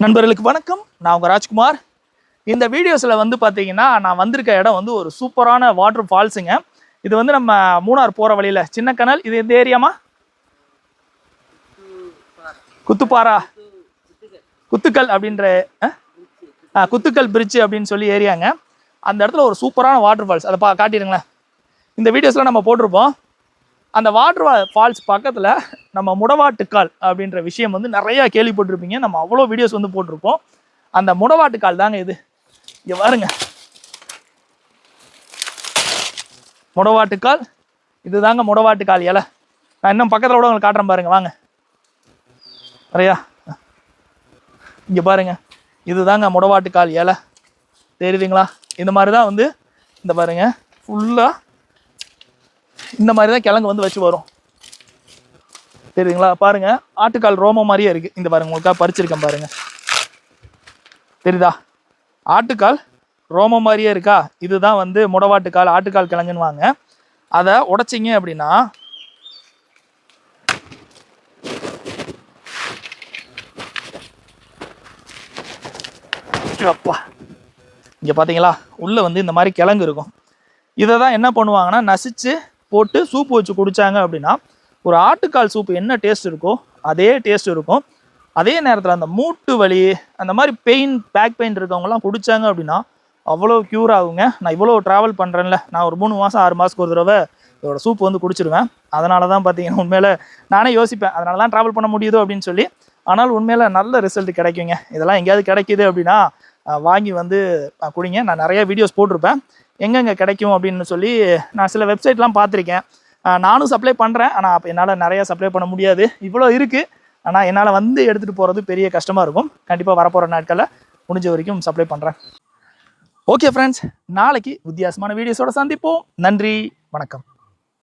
நண்பர்களுக்கு வணக்கம். நான் உங்கள் ராஜ்குமார். இந்த வீடியோஸில் வந்து பார்த்தீங்கன்னா நான் வந்திருக்க இடம் வந்து ஒரு சூப்பரான வாட்டர் ஃபால்ஸுங்க இது வந்து நம்ம மூணார் போகிற வழியில். சின்ன கனல் இது எந்த ஏரியாமா குத்துப்பாரா குத்துக்கல் அப்படின்ற ஆ? குத்துக்கல் பிரிட்ஜ் அப்படின்னு சொல்லி ஏரியாங்க அந்த இடத்துல ஒரு சூப்பரான வாட்டர் ஃபால்ஸ் அதை பா காட்டிடுங்களேன். இந்த வீடியோஸ்லாம் நம்ம போட்டிருப்போம். அந்த வாட்டர் ஃபால்ஸ் பக்கத்தில் நம்ம முடவாட்டுக்கால் அப்படின்ற விஷயம் வந்து நிறையா கேள்விப்பட்டிருப்பீங்க. நம்ம அவ்வளோ வீடியோஸ் வந்து போட்டிருப்போம். அந்த முடவாட்டுக்கால் தாங்க இது. இங்கே பாருங்க. முடவாட்டுக்கால். இதுதாங்க முடவாட்டுக்கால் இலை. நான் இன்னும் பக்கத்தில் கூட உங்களுக்கு காட்டுறேன் பாருங்க. வாங்க. நிறையா இங்கே பாருங்க. இதுதாங்க முடவாட்டுக்கால் இலை. தெரியுதுங்களா? இந்த மாதிரி தான் வந்து இந்த பாருங்க. ஃபுல்லாக இந்த மாதிரி தான் கிழங்கு வந்து வச்சு வரும். தெரியுதுங்களா? பாருங்க. ஆட்டுக்கால் ரோமம் மாதிரியே இருக்கு. இந்த பாருங்க உங்களுக்காக பறிச்சிருக்கேன் பாருங்க. தெரியுதா? ஆட்டுக்கால் ரோமம் மாதிரியே இருக்கா? இதுதான் வந்து முடவாட்டுக்கால் ஆட்டுக்கால் கிழங்குன்னு வாங்க. அதை உடைச்சிங்க அப்படின்னா அப்பா. இங்கே பார்த்தீங்களா உள்ளே வந்து இந்த மாதிரி கிழங்கு இருக்கும். இதை தான் என்ன பண்ணுவாங்கன்னா நசிச்சு போட்டு சூப் வச்சு குடித்தாங்க அப்படின்னா ஒரு ஆட்டுக்கால் சூப் என்ன டேஸ்ட் இருக்கோ அதே டேஸ்ட் இருக்கும். அதே நேரத்தில் அந்த மூட்டு வலி அந்த மாதிரி பெயின் பேக் பெயின் இருக்கவங்கலாம் குடித்தாங்க அப்படின்னா அவ்வளோ க்யூர் ஆகுங்க. நான் இவ்வளோ ட்ராவல் பண்ணுறேன்ல நான் ஒரு மூணு மாதம் ஆறு மாதத்துக்கு ஒரு தடவை இதோட சூப் வந்து குடிச்சிருவேன். அதனால தான் பார்த்தீங்கன்னா உண்மையில் நானே யோசிப்பேன். அதனால தான் ட்ராவல் பண்ண முடியுதோ அப்படின்னு சொல்லி ஆனால் உண்மையில் நல்ல ரிசல்ட் கிடைக்குங்க. இதெல்லாம் எங்கேயாவது கிடைக்கிது அப்படின்னா வாங்கி வந்து குடிங்க. நான் நிறைய வீடியோஸ் போட்டிருப்பேன். எங்கெங்கே கிடைக்கும் அப்படின்னு சொல்லி நான் சில வெப்சைட்லாம் பார்த்துருக்கேன். நானும் சப்ளை பண்ணுறேன் ஆனால் அப்போ என்னால் நிறையா சப்ளை பண்ண முடியாது. இவ்வளோ இருக்குது ஆனால் என்னால் வந்து எடுத்துகிட்டு போகிறது பெரிய கஷ்டமாக இருக்கும். கண்டிப்பாக வரப்போகிற நாட்களில் முடிஞ்ச வரைக்கும் சப்ளை பண்ணுறேன் ஓகே ஃப்ரெண்ட்ஸ் நாளைக்கு வித்தியாசமான வீடியோஸோட சந்திப்போம். நன்றி. வணக்கம்.